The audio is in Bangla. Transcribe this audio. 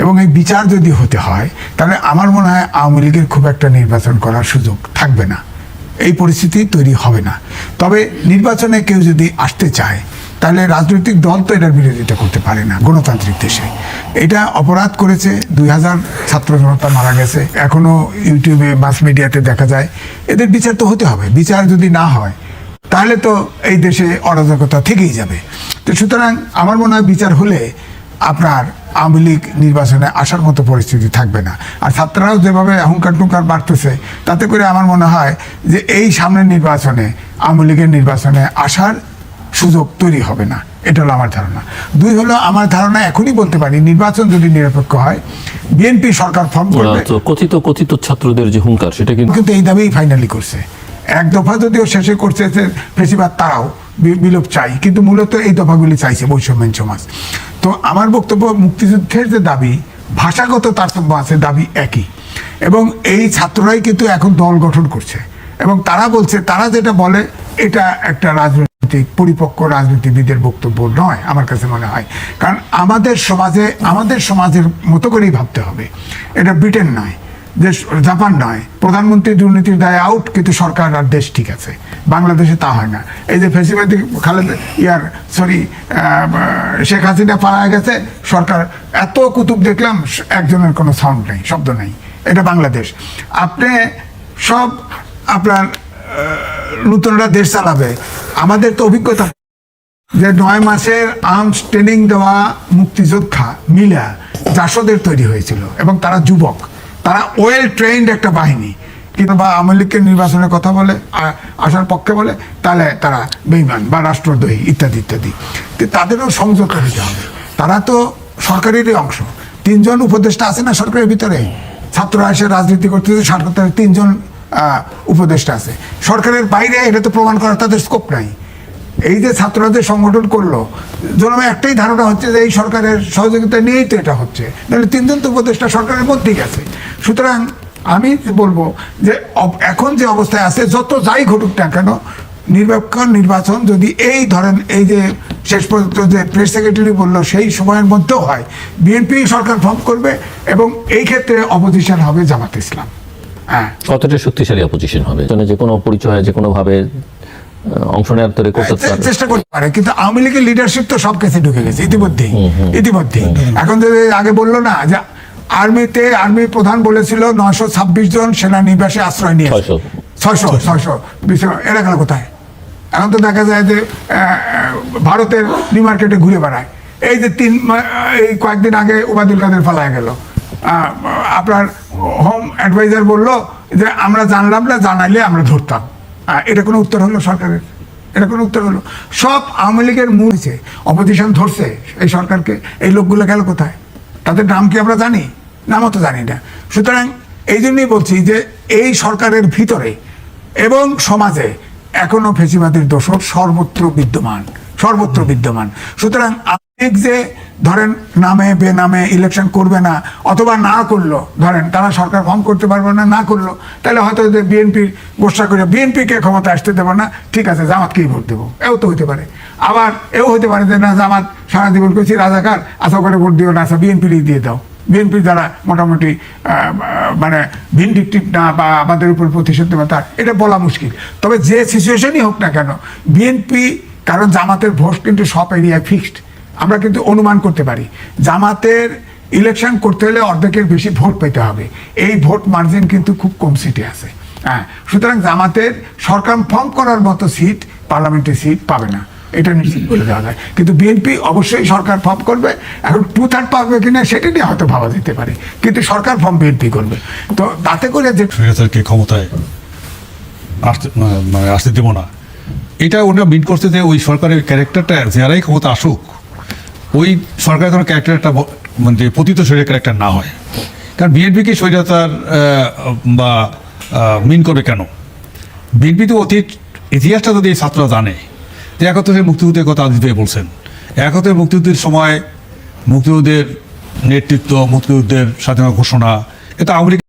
এবং এই বিচার যদি হতে হয়, তাহলে আমার মনে হয় আওয়ামী লীগের খুব একটা নির্বাচন করার সুযোগ থাকবে না। এই পরিস্থিতি তৈরি হবে না। তবে নির্বাচনে কেউ যদি আসতে চায়, তাহলে রাজনৈতিক দল তো এটার বিরোধিতা করতে পারে না, গণতান্ত্রিক দেশে। এটা অপরাধ করেছে দুই হাজার ছাত্র জনতা মারা গেছে। এখনও ইউটিউবে মাস মিডিয়াতে দেখা যায়। এদের বিচার তো হতে হবে। বিচার যদি না হয়, তাহলে তো এই দেশে অরাজকতা থেকেই যাবে। তো সুতরাং আমার মনে হয় বিচার হলে আপনার আওয়ামী লীগ নির্বাচনে আসার মতো পরিস্থিতি থাকবে না। আর ছাত্ররাও যেভাবে অহংকার টুঙ্কার বাড়তেছে তাতে করে আমার মনে হয় যে এই সামনের নির্বাচনে আওয়ামী লীগের নির্বাচনে আসার সুযোগ তৈরি হবে না। এটা হলো আমার ধারণা। দুই হলো আমার ধারণা এখনই বলতে পারি নির্বাচন যদি নিরপেক্ষ হয় বিএনপি সরকার ফর্ম করবে। কথিত কথিত ছাত্রদের যে হুঙ্কার সেটা কিন্তু এই দাবিই ফাইনালি করছে। এক দফা যদিও শেষে করছে বেশিরভাগ তারাও বিলোপ চাই। কিন্তু মূলত এই দফাগুলি চাইছে বৈষম্যহীন সমাজ তো আমার বক্তব্য মুক্তিযুদ্ধের যে দাবি, ভাষাগত তারতম্য আছে, দাবি একই। এবং এই ছাত্ররাই কিন্তু এখন দল গঠন করছে। এবং তারা বলছে, তারা যেটা বলে, এটা একটা রাজনৈতিক, পরিপক্ক রাজনীতিবিদের বক্তব্য নয়, আমার কাছে মনে হয়। কারণ আমাদের সমাজে, আমাদের সমাজের মতো করেই ভাবতে হবে। এটা ব্রিটেন নয়। দেশ জাপান নয়, প্রধানমন্ত্রী দুর্নীতির দায় আউট কিন্তু সরকার আর দেশ ঠিক আছে। বাংলাদেশে তা হয় না। এই যে ফেসিবাদী খালেদ ইয়ার সরি শেখ হাসিনা পাড়া গেছে, সরকার এত কুতুব দেখলাম, একজনের কোনো সাউন্ড নেই, শব্দ নেই। এটা বাংলাদেশ। আপনি সব আপনার নতুনরা দেশ চালাবে। আমাদের তো অভিজ্ঞতা যে নয় মাসের আর্মস ট্রেনিং দেওয়া মুক্তিযোদ্ধা মিলা, জাসদের তৈরি হয়েছিল, এবং তারা যুবক। তারা ওয়েল ট্রেন্ড একটা বাহিনী। কিন্তু বা আওয়ামী লীগের নির্বাচনের কথা বলে আসার পক্ষে বলে, তাহলে তারা বেইমান বা রাষ্ট্রদ্রোহী, ইত্যাদি ইত্যাদি। তো তাদেরও সংযত হতে হবে। তারা তো সরকারেরই অংশ। তিনজন উপদেষ্টা আছে না সরকারের ভিতরে? ছাত্ররা এসে রাজনীতি করতেছে সরকারের তিনজন উপদেষ্টা আছে। সরকারের বাইরে এটা তো প্রমাণ করার তাদের স্কোপ নাই। এই যে ছাত্রদের সংগঠন করল জনমে একটাই ধারণা হচ্ছে যে এই সরকারের সহযোগিতা নিয়েই তো এটা হচ্ছে। নাহলে তিনজন তো উপদেষ্টা সরকারের মধ্যেই গেছে সুতরাং আমি বলব যে এখন যে অবস্থায় আছে যত যাই ঘটুক না কেন নির্বাচন নির্বাচন যদি এই ধরেন এই যে শেষ পর্যন্ত যে প্রেস সেক্রেটারি বলল সেই সময়ের মধ্যেও হয় বিএনপি সরকার ফর্ম করবে এবং এই ক্ষেত্রে অপোজিশন হবে জামাত ইসলাম। হ্যাঁ। কতটা শক্তিশালী অপোজিশন হবে? যে কোনো পরিচয় যে কোনো ভাবে আহ, অংশ নেওয়ার তরে করতে চেষ্টা করতে পারে কিন্তু আওয়ামী লীগের লিডারশিপ তো সব কেসে ঢুকে গেছে ইতিমধ্যেই ইতিমধ্যেই। এখন যদি আগে বলল না যে আর্মিতে আর্মির প্রধান বলেছিল নয়শো ছাব্বিশ জন সেনানিবাসে আশ্রয় নিয়ে ছয়শো। ছয়শো এরা গেল কোথায়? এখন তো দেখা যায় যে ভারতের নিউ মার্কেটে ঘুরে বেড়ায়। এই যে তিন এই কয়েকদিন আগে ওবায়দুল কাদের ফালায় গেল। আহ, আপনার হোম অ্যাডভাইজার বলল যে আমরা জানলাম না জানাইলে আমরা ধরতাম। এটা কোনো উত্তর হলো সরকারের? এটা কোনো উত্তর হলো? সব আওয়ামী লীগের মূল হয়েছে অপোজিশন ধরছে এই সরকারকে। এই লোকগুলো গেল কোথায়? তাদের নাম কি আমরা জানি? নামও তো জানি না। সুতরাং এই জন্যই বলছি যে এই সরকারের ভিতরে এবং সমাজে এখনও ফেসিবাদের দোষর সর্বত্র বিদ্যমান সর্বত্র বিদ্যমান। সুতরাং আওয়ামী যে ধরেন নামে বেনামে ইলেকশন করবে না, অথবা না করল, ধরেন তারা সরকার ফর্ম করতে পারবে না না করল, তাহলে হয়তো যে বিএনপির গোষ্ঠা করে বিএনপিকে ক্ষমতা আসতে দেবো না, ঠিক আছে, জামাতকেই ভোট দেবো, এও তো হতে পারে। আবার এও হতে পারে যে, না, জামাত সারা জীবন করছি রাজাকার আশা করে ভোট দিও না আচ্ছা বিএনপিরই দিয়ে দাও। বিএনপি যারা মোটামুটি মানে ভিনডিকটিভ না বা আমাদের উপর প্রতিশোধ নেবে তার, এটা বলা মুশকিল। তবে যে সিচুয়েশনই হোক না কেন বিএনপি কারণ জামাতের ভোট কিন্তু সব এরিয়ায় ফিক্সড আমরা কিন্তু অনুমান করতে পারি, জামাতের ইলেকশন করতে হলে অর্ধেকের বেশি ভোট পেতে হবে। এই ভোট মার্জিন কিন্তু খুব কম সিটে আছে। হ্যাঁ সুতরাং জামাতের সরকার ফর্ম করার মতো সিট পার্লামেন্টের সিট পাবে না। এটা নিশ্চিত বলে দেওয়া যায়। কিন্তু বিএনপি অবশ্যই সরকার ফর্ম করবে, এখন টু থার্ড পাবে কিনা সেটা নিয়ে হয়তো ভাবা যেতে পারে। কিন্তু সরকার ফর্ম বিএনপি করবে। তো তাতে করে যে স্বৈরাচারকে ক্ষমতায়? আসতে মা- মানে আসতে দেবো না। এটা ওটা মিন করতে যে ওই সরকারের ক্যারেক্টারটা যারাই ক্ষমতা আসুক ওই সরকারের কোনো ক্যারেক্টারটা ব- মানে পতিত শরীরের ক্যারেক্টার না হয়। কারণ বিএনপিকে স্বৈরাচার বা মিন করবে কেন? বিএনপি তো অতীত ইতিহাসটা যদি ছাত্ররা জানে, যে একত্রে মুক্তিযুদ্ধের কথা আজিজ ভাই বলছেন, একত্রে মুক্তিযুদ্ধের সময় মুক্তিযুদ্ধের নেতৃত্ব, মুক্তিযুদ্ধের স্বাধীনতা ঘোষণা, এটা লীগ